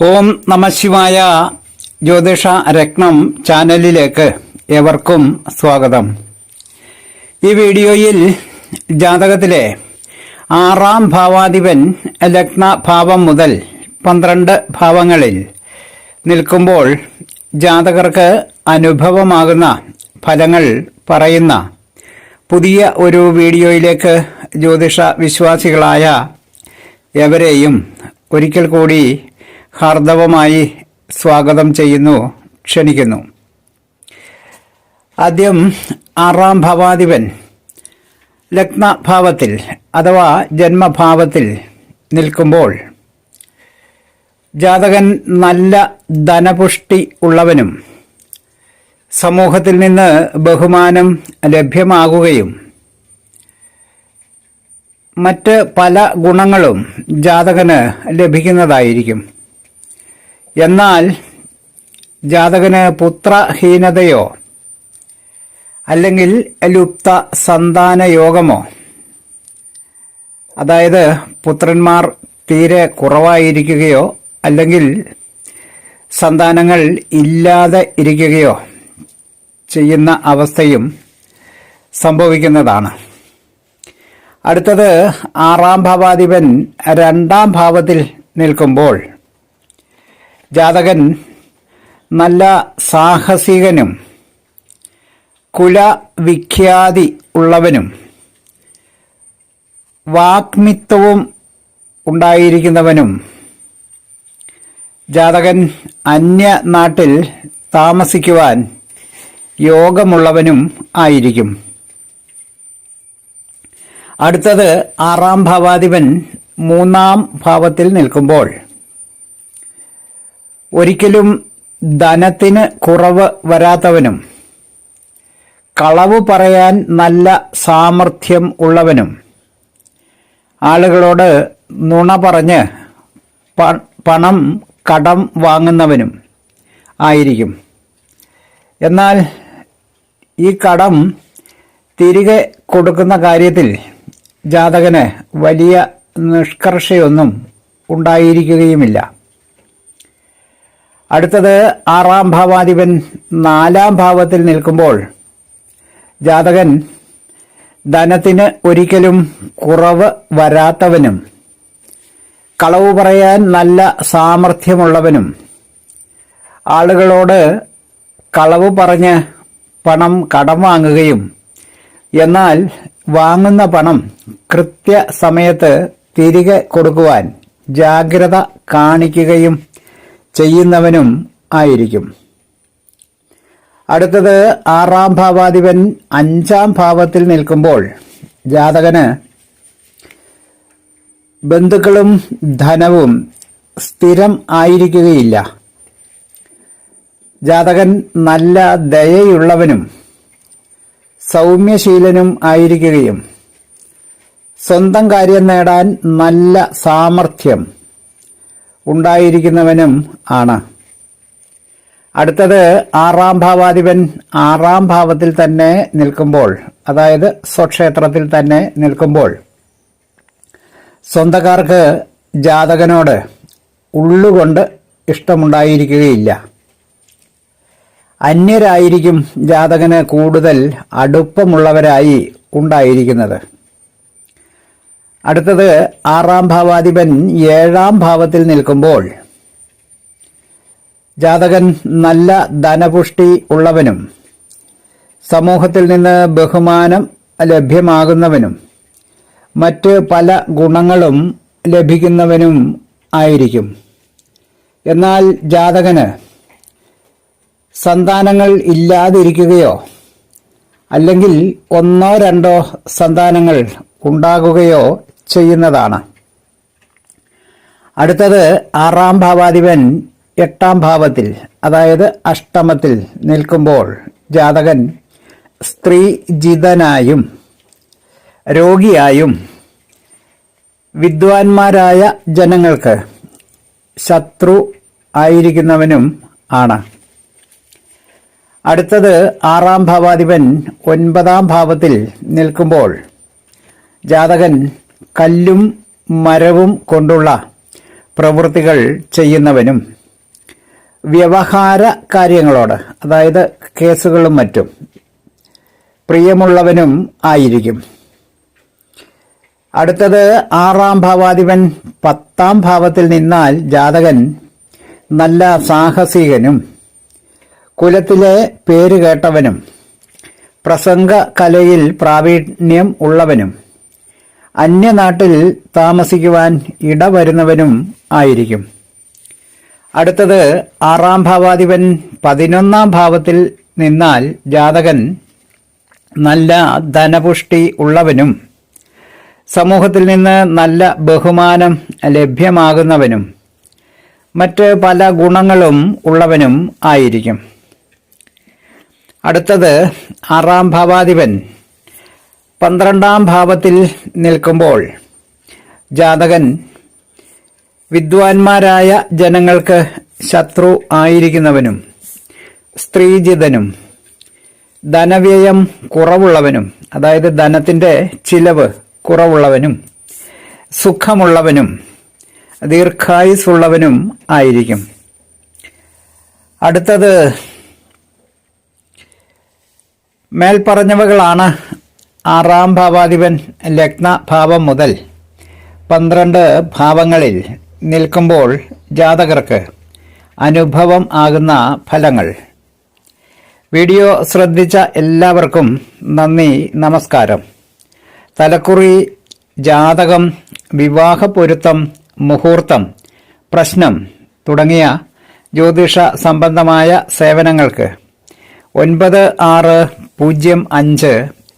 ഓം നമശിവായ ജ്യോതിഷ രത്നം ചാനലിലേക്ക് ഏവർക്കും സ്വാഗതം. ഈ വീഡിയോയിൽ ജാതകത്തിലെ ആറാം ഭാവാധിപൻ ലഗ്ന ഭാവം മുതൽ പന്ത്രണ്ട് ഭാവങ്ങളിൽ നിൽക്കുമ്പോൾ ജാതകർക്ക് അനുഭവമാകുന്ന ഫലങ്ങൾ പറയുന്ന പുതിയ ഒരു വീഡിയോയിലേക്ക് ജ്യോതിഷ വിശ്വാസികളായ എവരെയും ഒരിക്കൽ കൂടി ഹാർദവമായി സ്വാഗതം ചെയ്യുന്നു. ക്ഷണിക്കുന്നു. ആദ്യം ആറാം ഭാവാധിപൻ ലഗ്നഭാവത്തിൽ അഥവാ ജന്മഭാവത്തിൽ നിൽക്കുമ്പോൾ ജാതകൻ നല്ല ധനപുഷ്ടി ഉള്ളവനും സമൂഹത്തിൽ നിന്ന് ബഹുമാനം ലഭ്യമാകുകയും മറ്റ് പല ഗുണങ്ങളും ജാതകന് ലഭിക്കുന്നതായിരിക്കും. എന്നാൽ ജാതകന് പുത്രഹീനതയോ അല്ലെങ്കിൽ ലുപ്ത സന്താന യോഗമോ അതായത് പുത്രന്മാർ തീരെ കുറവായിരിക്കുകയോ അല്ലെങ്കിൽ സന്താനങ്ങൾ ഇല്ലാതെ ഇരിക്കുകയോ ചെയ്യുന്ന അവസ്ഥയും സംഭവിക്കുന്നതാണ്. അടുത്തത് ആറാം ഭാവാധിപൻ രണ്ടാം ഭാവത്തിൽ നിൽക്കുമ്പോൾ ജാതകൻ നല്ല സാഹസികനും കുലവിഖ്യാതി ഉള്ളവനും വാഗ്മിത്വവും ഉണ്ടായിരിക്കുന്നവനും. ജാതകൻ അന്യ നാട്ടിൽ താമസിക്കുവാൻ യോഗമുള്ളവനും ആയിരിക്കും. അടുത്തത് ആറാം ഭാവാധിപൻ മൂന്നാം ഭാവത്തിൽ നിൽക്കുമ്പോൾ ഒരിക്കലും ധനത്തിന് കുറവ് വരാത്തവനും കളവ് പറയാൻ നല്ല സാമർഥ്യം ഉള്ളവനും. ആളുകളോട് നുണ പറഞ്ഞ് പണം കടം വാങ്ങുന്നവനും ആയിരിക്കും. എന്നാൽ ഈ കടം തിരികെ കൊടുക്കുന്ന കാര്യത്തിൽ ജാതകന് വലിയ നിഷ്കർഷയൊന്നും ഉണ്ടായിരിക്കുകയുമില്ല. അടുത്തത് ആറാം ഭാവാധിപൻ നാലാം ഭാവത്തിൽ നിൽക്കുമ്പോൾ ജാതകൻ ധനത്തിന് ഒരിക്കലും കുറവ് വരാത്തവനും കളവ് പറയാൻ നല്ല സാമർഥ്യമുള്ളവനും. ആളുകളോട് കളവ് പറഞ്ഞ് പണം കടം വാങ്ങുകയും എന്നാൽ വാങ്ങുന്ന പണം കൃത്യസമയത്ത് തിരികെ കൊടുക്കുവാൻ ജാഗ്രത കാണിക്കുകയും ചെയ്യുന്നവനും ആയിരിക്കും. അടുത്തത് ആറാം ഭാവാധിപൻ അഞ്ചാം ഭാവത്തിൽ നിൽക്കുമ്പോൾ ജാതകന് ബന്ധുക്കളും ധനവും സ്ഥിരം ആയിരിക്കുകയില്ല. ജാതകൻ നല്ല ദയയുള്ളവനും സൗമ്യശീലനും ആയിരിക്കുകയും സ്വന്തം കാര്യം നേടാൻ നല്ല സാമർഥ്യം ഉണ്ടായിരിക്കുന്നവനും ആണ്. അടുത്തത് ആറാം ഭാവാധിപൻ ആറാം ഭാവത്തിൽ തന്നെ നിൽക്കുമ്പോൾ അതായത് സ്വക്ഷേത്രത്തിൽ തന്നെ നിൽക്കുമ്പോൾ. സ്വന്തക്കാർക്ക് ജാതകനോട് ഉള്ളുകൊണ്ട് ഇഷ്ടമുണ്ടായിരിക്കുകയില്ല. അന്യരായിരിക്കും ജാതകന് കൂടുതൽ അടുപ്പമുള്ളവരായി ഉണ്ടായിരിക്കുന്നത്. അടുത്തത് ആറാം ഭാവാധിപൻ ഏഴാം ഭാവത്തിൽ നിൽക്കുമ്പോൾ ജാതകൻ നല്ല ധനപുഷ്ടി ഉള്ളവനും സമൂഹത്തിൽ നിന്ന് ബഹുമാനം ലഭ്യമാകുന്നവനും മറ്റ് പല ഗുണങ്ങളും ലഭിക്കുന്നവനും ആയിരിക്കും. എന്നാൽ ജാതകന് സന്താനങ്ങൾ ഇല്ലാതിരിക്കുകയോ അല്ലെങ്കിൽ ഒന്നോ രണ്ടോ സന്താനങ്ങൾ ഉണ്ടാകുകയോ ചെയ്യുന്നതാണ്. അടുത്തത് ആറാം ഭാവാധിപൻ എട്ടാം ഭാവത്തിൽ അതായത് അഷ്ടമത്തിൽ നിൽക്കുമ്പോൾ ജാതകൻ സ്ത്രീ സ്ത്രീജിതനായും രോഗിയായും വിദ്വാൻമാരായ ജനങ്ങൾക്ക് ശത്രു ആയിരിക്കുന്നവനും ആണ്. അടുത്തത് ആറാം ഭാവാധിപൻ ഒൻപതാം ഭാവത്തിൽ നിൽക്കുമ്പോൾ ജാതകൻ കല്ലും മരവും കൊണ്ടുള്ള പ്രവൃത്തികൾ ചെയ്യുന്നവനും വ്യവഹാര കാര്യങ്ങളോട് അതായത് കേസുകളും മറ്റും പ്രിയമുള്ളവനും ആയിരിക്കും. അടുത്തത് ആറാം ഭാവാധിപൻ പത്താം ഭാവത്തിൽ നിന്നാൽ ജാതകൻ നല്ല സാഹസികനും കുലത്തിലെ പേര് കേട്ടവനും പ്രസംഗ കലയിൽ പ്രാവീണ്യം ഉള്ളവനും. അന്യനാട്ടിൽ താമസിക്കുവാൻ ഇടവരുന്നവനും ആയിരിക്കും. അടുത്തത് ആറാം ഭാവാധിപൻ പതിനൊന്നാം ഭാവത്തിൽ നിന്നാൽ ജാതകൻ നല്ല ധനപുഷ്ടി ഉള്ളവനും സമൂഹത്തിൽ നിന്ന് നല്ല ബഹുമാനം ലഭ്യമാകുന്നവനും മറ്റ് പല ഗുണങ്ങളും ഉള്ളവനും ആയിരിക്കും. അടുത്തത് ആറാം ഭാവാധിപൻ പന്ത്രണ്ടാം ഭാവത്തിൽ നിൽക്കുമ്പോൾ ജാതകൻ വിദ്വാൻമാരായ ജനങ്ങൾക്ക് ശത്രു ആയിരിക്കുന്നവനും സ്ത്രീജിതനും ധനവ്യയം കുറവുള്ളവനും അതായത് ധനത്തിന്റെ ചിലവ് കുറവുള്ളവനും സുഖമുള്ളവനും ദീർഘായുസുള്ളവനും ആയിരിക്കും. അടുത്തത് മേൽപ്പറഞ്ഞവകളാണ് ആറാം ഭാവാധിപൻ ലഗ്ന ഭാവം മുതൽ പന്ത്രണ്ട് ഭാവങ്ങളിൽ നിൽക്കുമ്പോൾ ജാതകർക്ക് അനുഭവം ആകുന്ന ഫലങ്ങൾ. വീഡിയോ ശ്രദ്ധിച്ച എല്ലാവർക്കും നന്ദി നമസ്കാരം. തലക്കുറി ജാതകം വിവാഹ പൊരുത്തം മുഹൂർത്തം പ്രശ്നം തുടങ്ങിയ ജ്യോതിഷ സംബന്ധമായ സേവനങ്ങൾക്ക് ഒൻപത് ആറ് പൂജ്യം അഞ്ച്